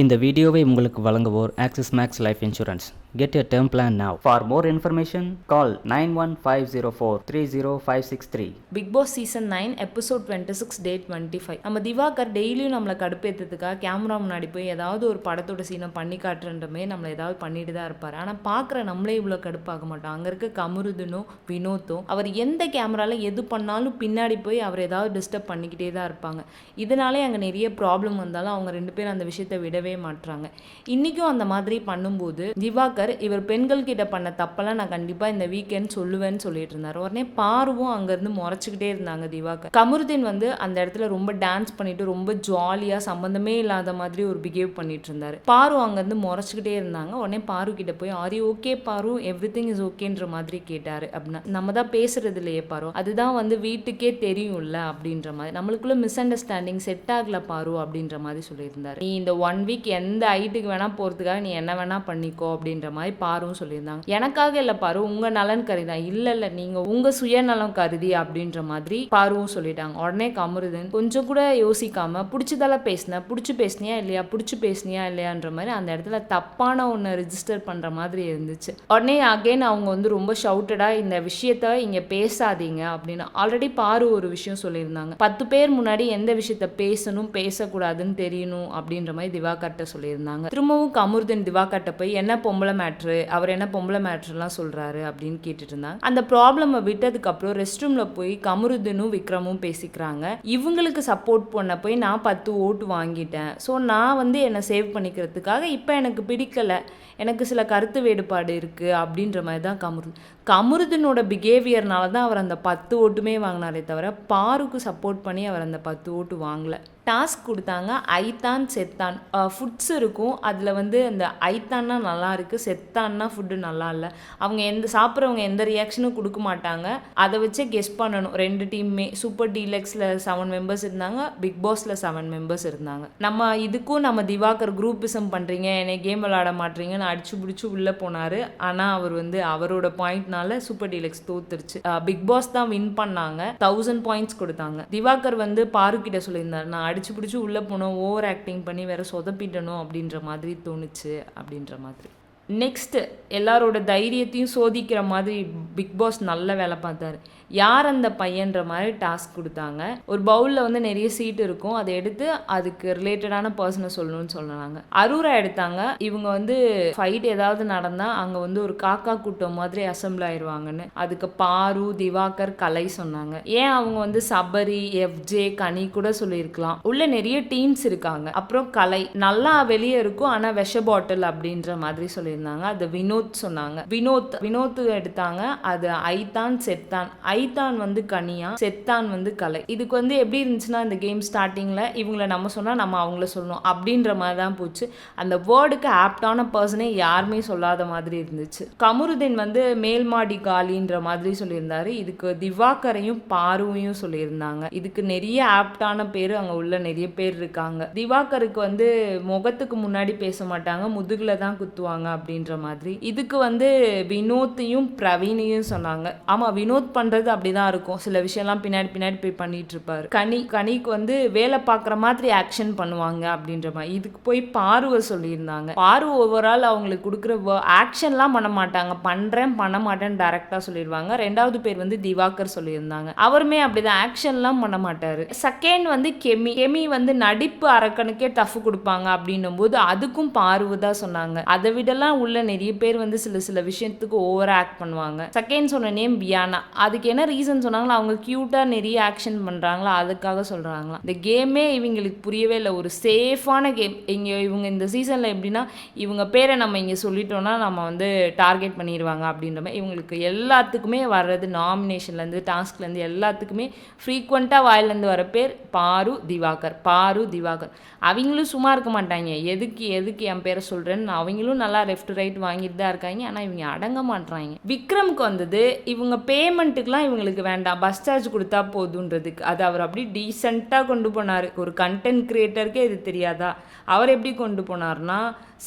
இந்த வீடியோவை உங்களுக்கு வழங்குவோர் Axis Max Life insurance get a term plan now for more information call nine one five zero four three zero five six three Bigg Boss season nine episode twenty six day twenty five நம்ம திவாகர் டெய்லியும் நம்மளை கடுப்பேற்றதுக்காக camera முன்னாடி போய் ஏதாவது ஒரு படத்தோட சீனை பண்ணி காட்டுறன்றமே நம்மளை ஏதாவது பண்ணிட்டு தான் இருப்பார். ஆனால் பார்க்குற நம்மளே இவ்வளோ கடுப்பாக மாட்டோம். அங்கே இருக்க கமருதனும் வினோத்தும் அவர் எந்த கேமராவில் எது பண்ணாலும் பின்னாடி போய் அவர் ஏதாவது டிஸ்டர்ப் பண்ணிக்கிட்டே தான் இருப்பாங்க. இதனாலே அங்கே நிறைய ப்ராப்ளம் வந்தாலும் அவங்க ரெண்டு பேரும் அந்த விஷயத்தை விடவே மாட்றாங்க. இன்றைக்கும் அந்த மாதிரி பண்ணும்போது திவாகர் இவர் பெண்கள் கிட்ட பண்ண தப்பெல்லாம் நான் கண்டிப்பாக இந்த வீக்கெண்ட் சொல்லுவேன்னு சொல்லிட்டு இருந்தார். உடனே பார்வும் அங்கேருந்து முறைச்சிக்கிட்டே இருந்தாங்க திவாகர். கமருதீன் வந்து அந்த இடத்துல ரொம்ப டான்ஸ் பண்ணிட்டு ரொம்ப ஜாலியாக சம்மந்தமே இல்லாத மாதிரி ஒரு பிஹேவ் பண்ணிட்டு இருந்தார். பாரு அங்கேருந்து முறைச்சிக்கிட்டே இருந்தாங்க. உடனே பாரு கிட்ட போய் ஆரி okay Paaru? Everything is ஓகேன்ற மாதிரி கேட்டார் அப்படின்னா நம்ம தான் பேசுறது இல்லையே பாரு. அதுதான் வந்து வீட்டுக்கே தெரியும்ல அப்படின்ற மாதிரி. நம்மளுக்குள்ள மிஸ் அண்டர்ஸ்டாண்டிங் செட் ஆகல பாரு அப்படின்ற மாதிரி சொல்லியிருந்தாரு. நீ இந்த ஒன் வீக் எந்த ஹைட்டுக்கு வேணா போகிறதுக்காக நீ என்ன வேணால் பண்ணிக்கோ அப்படின்ற மாதிரி பாருவும் சொல்லியிருந்தாங்க. எனக்காக இல்லை பாரு உங்க நலன் கருதி தான் இல்லை இல்லை நீங்க உங்க சுயநலம் கருதி அப்படின்ற மாதிரி பாருவும் சொல்லிட்டாங்க. உடனே கமருதன் கொஞ்சம் கூட யோசிக்காம பிடிச்சதால பேசினேன் பிடிச்சி பேசுனியா இல்லையா பிடிச்சி பேசுனியா இல்லையான்ற மாதிரி அந்த இடத்துல தப்பான ஒன்று ரிஜிஸ்டர் பண்ற மாதிரி இருந்துச்சு. உடனே அகைன் அவங்க வந்து ரொம்ப ஷவுட்டடா இந்த விஷயத்த இங்க பேசாதீங்க அப்படின்னு ஆல்ரெடி பாரு ஒரு விஷயம் சொல்லியிருந்தாங்க. பத்து பேர் முன்னாடி எந்த விஷயத்த பேசணும் பேசக்கூடாதுன்னு தெரியணும் அப்படின்ற மாதிரி திவாகர்கிட்ட சொல்லியிருந்தாங்க. திரும்பவும் கமுருதன் திவாகர்கிட்ட போய் என்ன பொம்பளை மேட்ரு அவர் என்ன பொம்பளை மேட்ருலாம் சொல்கிறாரு அப்படின்னு கேட்டுட்டு இருந்தாங்க அந்த ப்ராப்ளமை விட்டதுக்கப்புறம் ரெஸ்ட் ரூமில் போய் கமருதனும் விக்ரமும் பேசிக்கிறாங்க. இவங்களுக்கு சப்போர்ட் பண்ண போய் நான் பத்து ஓட்டு வாங்கிட்டேன். ஸோ நான் வந்து என்னை சேவ் பண்ணிக்கிறதுக்காக இப்போ எனக்கு பிடிக்கலை. எனக்கு சில கருத்து வேறுபாடு இருக்குது அப்படின்ற மாதிரி தான் கமரு கமருதனோட பிஹேவியர்னால தான் அவர் அந்த பத்து ஓட்டுமே வாங்கினாரே தவிர பாருக்கு சப்போர்ட் பண்ணி அவர் அந்த பத்து ஓட்டு வாங்கலை. டாஸ்க் கொடுத்தாங்க. ஐத்தான் செத்தான். ஃபுட்ஸ் இருக்கும். அதில் வந்து அந்த ஐத்தான்னா நல்லா இருக்குது செத்தான்னா ஃபுட்டு நல்லா இல்லை. அவங்க எந்த சாப்பிட்றவங்க எந்த ரியாக்ஷனும் கொடுக்க மாட்டாங்க. அதை வச்சே கெஸ் பண்ணணும். ரெண்டு டீமுமே சூப்பர் டீலக்ஸில் செவன் மெம்பர்ஸ் இருந்தாங்க. பிக் பாஸில் செவன் மெம்பர்ஸ் இருந்தாங்க. நம்ம இதுக்கும் நம்ம திவாகர் குரூப்பிசம் பண்ணுறீங்க என்னை கேம் விளாட மாட்டீங்கன்னு அடிச்சு பிடிச்சி உள்ளே போனார். ஆனால் அவர் வந்து அவரோட பாயிண்ட்னால சூப்பர் டீலக்ஸ் தோத்துருச்சு. பிக் பாஸ் தான் வின் பண்ணாங்க. தௌசண்ட் பாயிண்ட்ஸ் கொடுத்தாங்க. திவாகர் வந்து பாருக்கிட்ட சொல்லியிருந்தார். நான் அடிச்சு பிடிச்சி உள்ளே போனோம் ஓவர் ஆக்டிங் பண்ணி வேற சொதப்பிட்டணும் அப்படின்ற மாதிரி தோணுச்சு அப்படின்ற மாதிரி. நெக்ஸ்ட்டு எல்லாரோட தைரியத்தையும் சோதிக்கிற மாதிரி பிக் பாஸ் நல்ல வேலை பார்த்தாரு. யார் அந்த பையன்ற மாதிரி டாஸ்க் கொடுத்தாங்க. ஒரு பவுலில் வந்து நிறைய சீட் இருக்கும். அதை எடுத்து அதுக்கு ரிலேட்டடான பர்சனை சொல்லணும்னு சொன்னாங்க. அரூரா எடுத்தாங்க. இவங்க வந்து ஃபைட் ஏதாவது நடந்தால் அங்கே வந்து ஒரு காக்கா கூட்டம் மாதிரி அசம்பிள் ஆயிடுவாங்கன்னு அதுக்கு பாரு திவாகர் கலை சொன்னாங்க. ஏன் அவங்க வந்து சபரி எஃப்ஜே கனி கூட சொல்லியிருக்கலாம். உள்ள நிறைய டீம்ஸ் இருக்காங்க. அப்புறம் கலை. நல்லா வெளியே இருக்கும் ஆனால் விஷ பாட்டில் அப்படின்ற மாதிரி சொல்லியிருந்தாங்க. அது வினோத் சொன்னாங்க. வினோத் வினோத் எடுத்தாங்க. அது ஐத்தான் செத்தான். ஐத்தான் வந்து கனியா செத்தான் வந்து கலை. இதுக்கு வந்து எப்படி இருந்துச்சுன்னா இந்த கேம் ஸ்டார்டிங்கில் இவங்கள நம்ம சொன்னால் நம்ம அவங்கள சொல்லணும் அப்படின்ற மாதிரி தான் போச்சு. அந்த வேர்டுக்கு ஆப்டான பர்சனே யாருமே சொல்லாத மாதிரி இருந்துச்சு. கமருதீன் வந்து மேல்மாடி காலின்ற மாதிரி சொல்லியிருந்தாரு. இதுக்கு திவாகரையும் பாருவையும் சொல்லியிருந்தாங்க. இதுக்கு நிறைய ஆப்டான பேர் அங்கே உள்ள நிறைய பேர் இருக்காங்க. திவாகருக்கு வந்து முகத்துக்கு முன்னாடி பேச மாட்டாங்க முதுகுல தான் குத்துவாங்க அப்படின்ற மாதிரி. இதுக்கு வந்து வினோத்தையும் பிரவீனையும் சொன்னாங்க. ஆமாம் வினோத் பண்ணுறது பண்றது அப்படிதான் இருக்கும். சில விஷயம்லாம் பின்னாடி பின்னாடி போய் பண்ணிட்டு இருப்பாரு கனி கனிக்கு வந்து வேலை பார்க்குற மாதிரி ஆக்ஷன் பண்ணுவாங்க அப்படின்ற மாதிரி. இதுக்கு போய் பார்வை சொல்லியிருந்தாங்க. பார்வை ஓவரால் அவங்களுக்கு கொடுக்குற ஆக்ஷன்லாம் பண்ண மாட்டாங்க. பண்ணுறேன் பண்ண மாட்டேன்னு டேரெக்டாக சொல்லிடுவாங்க. ரெண்டாவது பேர் வந்து திவாகர் சொல்லியிருந்தாங்க. அவருமே அப்படிதான் ஆக்ஷன்லாம் பண்ண மாட்டார். செகண்ட் வந்து கெமி. கெமி வந்து நடிப்பு அரக்கனுக்கே டஃப் கொடுப்பாங்க அப்படின்னும் போது அதுக்கும் பார்வை தான் சொன்னாங்க. அதை விடலாம் உள்ள நிறைய பேர் வந்து சில சில விஷயத்துக்கு ஓவர் ஆக்ட் பண்ணுவாங்க. செகண்ட் சொன்ன நேம் வியானா. அதுக்கு என்ன என்ன ரீசன் சொன்னாங்களோ அவங்க க்யூட்டாக நிறைய ஆக்ஷன் பண்ணுறாங்களா அதுக்காக சொல்கிறாங்களா இந்த கேமே இவங்களுக்கு புரியவே இல்லை. ஒரு சேஃபான கேம் இங்கே இவங்க இந்த சீசனில் எப்படின்னா இவங்க பேரை நம்ம இங்கே சொல்லிட்டோன்னா நம்ம வந்து டார்கெட் பண்ணிடுவாங்க அப்படின்ற மாதிரி. இவங்களுக்கு எல்லாத்துக்குமே வர்றது நாமினேஷன்லேருந்து டாஸ்க்லேருந்து எல்லாத்துக்குமே ஃப்ரீக்வெண்ட்டாக வாயிலேருந்து வர பேர் பாரு திவாகர். பாரு திவாகர். அவங்களும் சும்மா இருக்க மாட்டாங்க. எதுக்கு எதுக்கு என் பேரை சொல்கிறேன்னு அவங்களும் நல்லா லெஃப்ட் ரைட் வாங்கிட்டு தான் இருக்காங்க. ஆனால் இவங்க அடங்க மாட்றாங்க. விக்ரம்க்கு வந்தது இவங்க பேமெண்ட்டுக்கெலாம் இவங்களுக்கு வேண்டாம். பஸ் சார்ஜ் கொடுத்தா போதுன்றதுக்கு. அது அவர் அப்படி டீசெண்டாக கொண்டு போனார். ஒரு கண்டென்ட் க்ரியேட்டருக்கே இது தெரியாதா? அவர் எப்படி கொண்டு போனார்னா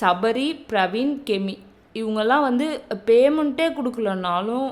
சபரி பிரவீன் கெமி. இவங்கெல்லாம் வந்து பேமெண்ட்டே கொடுக்கலனாலும்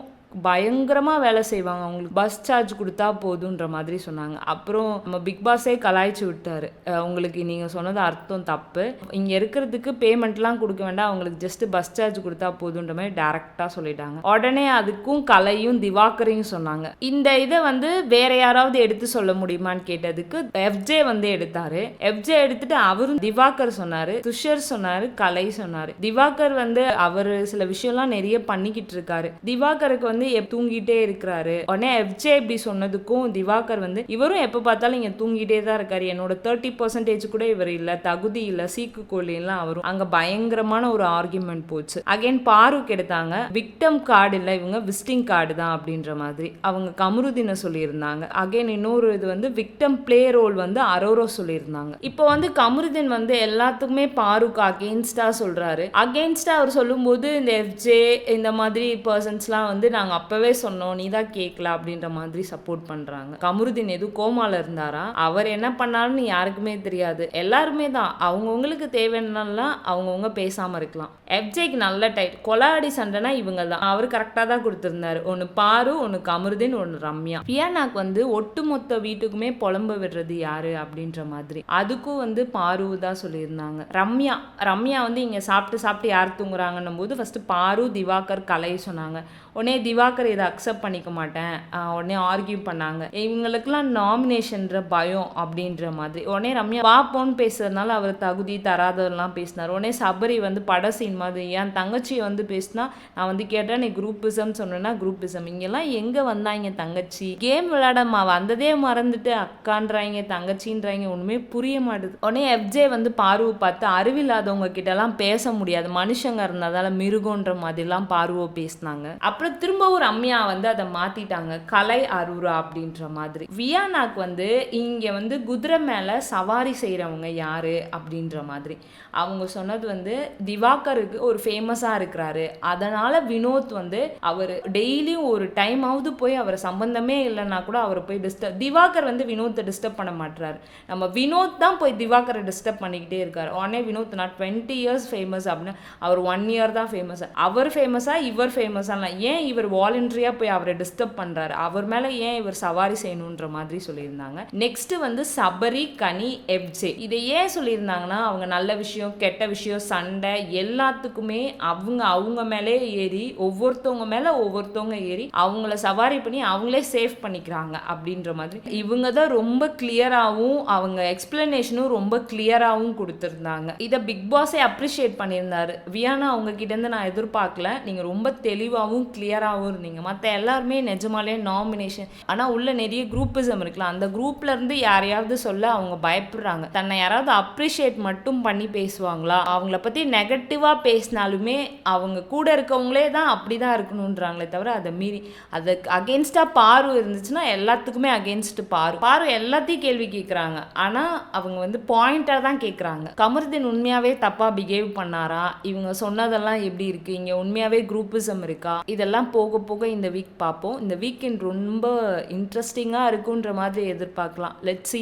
பயங்கரமாக வேலை செய்வாங்க. அவங்களுக்கு பஸ் சார்ஜ் கொடுத்தா போதுன்ற மாதிரி சொன்னாங்க. அப்புறம் நம்ம பிக் பாஸே கலாய்ச்சி விட்டார். உங்களுக்கு நீங்கள் சொன்னது அர்த்தம் தப்பு. இங்கே இருக்கிறதுக்கு பேமெண்ட்லாம் கொடுக்க வேண்டாம். அவங்களுக்கு ஜஸ்ட் பஸ் சார்ஜ் கொடுத்தா போதுன்ற மாதிரி டேரெக்டாக சொல்லிட்டாங்க. உடனே அதுக்கும் கலையும் திவாகரையும் சொன்னாங்க. இந்த இதை வந்து வேற யாராவது எடுத்து சொல்ல முடியுமான்னு கேட்டதுக்கு எஃப்ஜே வந்து எடுத்தாரு. எஃப்ஜே எடுத்துட்டு அவரும் திவாகர் சொன்னாரு. துஷர் சொன்னாரு. கலை சொன்னாரு. திவாகர் வந்து அவர் சில விஷயம்லாம் நிறைய பண்ணிக்கிட்டு இருக்காரு. திவாகருக்கு வந்து வந்து தூங்கிட்டே இருக்கிறாரு. உடனே எஃப்ஜே இப்படி சொன்னதுக்கும் திவாகர் வந்து இவரும் எப்போ பார்த்தாலும் இங்கே தூங்கிட்டே தான் இருக்காரு. என்னோட தேர்ட்டி பர்சன்டேஜ் கூட இவர் இல்லை. தகுதி இல்லை. சீக்கு கோழிலாம் அவரும். அங்கே பயங்கரமான ஒரு ஆர்குமெண்ட் போச்சு. அகைன் பாருக் எடுத்தாங்க. விக்டம் கார்டு இல்லை. இவங்க விசிட்டிங் கார்டு தான். அப்படின்ற மாதிரி. அவங்க கமருதீனை சொல்லியிருந்தாங்க. அகைன் இன்னொரு இது வந்து விக்டம் ப்ளே ரோல் வந்து அரோரோ சொல்லியிருந்தாங்க. இப்போ வந்து கமருதின் வந்து எல்லாத்துக்குமே பாருக் அகெயின்ஸ்டா சொல்றாரு. அகெயின்ஸ்டா அவர் சொல்லும்போது இந்த எஃப்ஜே இந்த மாதிரி பர்சன்ஸ்லாம் வந்து நாங்கள் நாங்கள் அப்போவே சொன்னோம் நீ தான் கேட்கல அப்படின்ற மாதிரி சப்போர்ட் பண்றாங்க. கமருதீன் எதுவும் கோமால இருந்தாரா? அவர் என்ன பண்ணாருன்னு யாருக்குமே தெரியாது. எல்லாருமே தான். அவங்கவுங்களுக்கு தேவைன்னாலாம் அவங்கவுங்க பேசாமல் இருக்கலாம். எஃப்ஜேக்கு நல்ல டைட் கொலாடி சண்டைனா இவங்க தான். அவர் கரெக்டாக தான் கொடுத்துருந்தாரு. ஒன்று பாரு ஒன்று கமருதீன் ஒன்று ரம்யா. பியானாக்கு வந்து ஒட்டுமொத்த வீட்டுக்குமே புலம்ப விடுறது யாரு அப்படின்ற மாதிரி. அதுக்கும் வந்து பாரு தான் சொல்லியிருந்தாங்க. ரம்யா ரம்யா வந்து இங்கே சாப்பிட்டு சாப்பிட்டு யார் தூங்குறாங்கன்னும் போது ஃபஸ்ட்டு பாரு திவாகர் கலை சொன்னாங்க. உடனே திவாகர் இதை அக்செப்ட் பண்ணிக்க மாட்டேன். உடனே ஆர்கியூ பண்ணாங்க. இவங்களுக்கெல்லாம் நாமினேஷன்ற பயம் அப்படின்ற மாதிரி. உடனே ரம்யா பாப்போன்னு பேசுறதுனால அவர் தகுதி தராதெல்லாம் பேசினார். உடனே சபரி வந்து பட சீன் மாதிரி என் தங்கச்சியை வந்து பேசினா நான் வந்து கேட்டேன் நீ குரூப்பிசம் சொன்னேன்னா குரூப்பிசம் இங்கெல்லாம் எங்கே வந்தாங்க தங்கச்சி? கேம் விளையாடமா வந்ததே மறந்துட்டு அக்கான்றாங்க தங்கச்சின்றாங்க ஒன்றுமே புரிய மாட்டுது. உடனே எஃப்ஜே வந்து பார்வை பார்த்து அறிவில்லாதவங்க கிட்டலாம் பேச முடியாது. மனுஷங்க இருந்ததால மிருகன்ற மாதிரிலாம் பார்வை பேசினாங்க. அப்புறம் திரும்ப ஒரு ரம்யா வந்து அதை மாத்திட்டாங்க. கலை அருரா அப்படின்ற மாதிரி. வியானாக்கு வந்து இங்க வந்து குதிரை மேல சவாரி செய்யறவங்க யாரு அப்படின்ற மாதிரி. அவங்க சொன்னது வந்து திவாகருக்கு ஒரு ஃபேமஸா இருக்கிறாரு. அதனால வினோத் வந்து அவர் டெய்லியும் ஒரு டைம் ஆவது போய் அவர் சம்பந்தமே இல்லைன்னா கூட அவரை போய் டிஸ்டர்ப் திவாகர் வந்து வினோத்தை டிஸ்டர்ப் பண்ண மாட்டுறாரு நம்ம வினோத் தான் போய் திவாகரை டிஸ்டர்ப் பண்ணிக்கிட்டே இருக்காரு. உடனே வினோத் நான் டுவெண்ட்டி இயர்ஸ் ஃபேமஸ் அப்படின்னு அவர் ஒன் இயர் தான் ஃபேமஸ் அவர் ஃபேமஸா இவர் ஃபேமஸா ஏன் இவர் வாலண்டரியாக போய் அவரை டிஸ்டர்ப் பண்ணுறாரு அவர் மேலே ஏன் இவர் சவாரி செய்யணுன்ற மாதிரி சொல்லியிருந்தாங்க. நெக்ஸ்ட் வந்து சபரி கனி எப்ஜே இதை ஏன் சொல்லியிருந்தாங்கன்னா அவங்க நல்ல விஷயம் கெட்ட விஷயம் சண்டை எல்லாத்துக்குமே அவங்க அவங்க மேலே ஏறி ஒவ்வொருத்தவங்க மேலே ஒவ்வொருத்தவங்க ஏறி அவங்கள சவாரி பண்ணி அவங்களே சேஃப் பண்ணிக்கிறாங்க அப்படின்ற மாதிரி. இவங்க தான் ரொம்ப கிளியராகவும் அவங்க எக்ஸ்பிளனேஷனும் ரொம்ப கிளியராகவும் கொடுத்துருந்தாங்க. இதை பிக் பாஸே அப்ரிஷியேட் பண்ணியிருந்தாரு. வியானா அவங்க கிட்டேருந்து நான் எதிர்பார்க்கல. நீங்கள் ரொம்ப தெளிவாகவும் கிளியராகவும் இருந்தீங்க மற்ற எல்லாருமே நிஜமாலே நாமினேஷன் ஆனால் உள்ள நிறைய குரூப்பிசம் இருக்குல்ல அந்த குரூப்லேருந்து யாரையாவது சொல்ல அவங்க பயப்படுறாங்க. தன்னை யாராவது அப்ரிஷியேட் மட்டும் பண்ணி பேசுவாங்களா? அவங்கள பற்றி நெகட்டிவாக பேசினாலுமே அவங்க கூட இருக்கவங்களே தான் அப்படி தான் இருக்கணுன்றாங்களே தவிர அதை மீறி அதுக்கு அகேன்ஸ்டாக பாரு இருந்துச்சுன்னா எல்லாத்துக்குமே அகேன்ஸ்ட் பாரு. பாரு எல்லாத்தையும் கேள்வி கேட்குறாங்க ஆனால் அவங்க வந்து பாயிண்டாக தான் கேட்குறாங்க கமருதீன் உண்மையாகவே தப்பாக பிஹேவ் பண்ணாரா? இவங்க சொன்னதெல்லாம் எப்படி இருக்குது இங்கே உண்மையாகவே குரூப்பிசம் இருக்கா? இதெல்லாம் போ போக போக இந்த வீக் பார்ப்போம். இந்த வீக்கெண்ட் ரொம்ப இன்ட்ரெஸ்டிங்காக இருக்குன்ற மாதிரி எதிர்பார்க்கலாம். லெட்ஸி